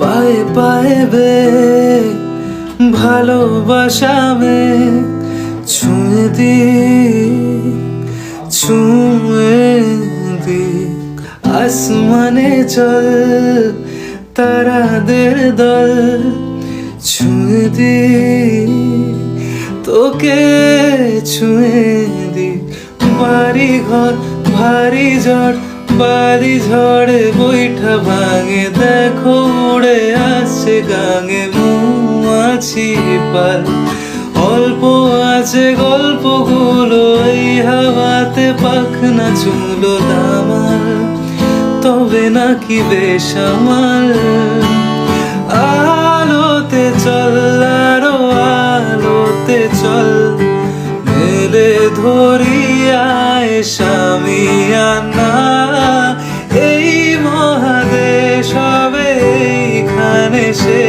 পায়ে পায়ে বে ভালোবাসাবে ছুঁয়ে দি ছুঁয়ে দি। আসমানে চল, তারাদের দল, ছুঁয়ে দি। তোকে ছুঁয়ে বাড়ি ঘর, ভারী ঝড়, বাড়ি ঝড়ে বৈঠা ভাঙে। দেখো উড়ে আসছে গাঙে মৌমাছি পাল। অল্প আছে গল্পগুলো, এই হাওয়াতে পাখনা চুলো দামাল। তবে নাকি বেসামাল আলোতে চল, আরও আলোতে চল। মেলে এই মহাদেশ এইখানে সে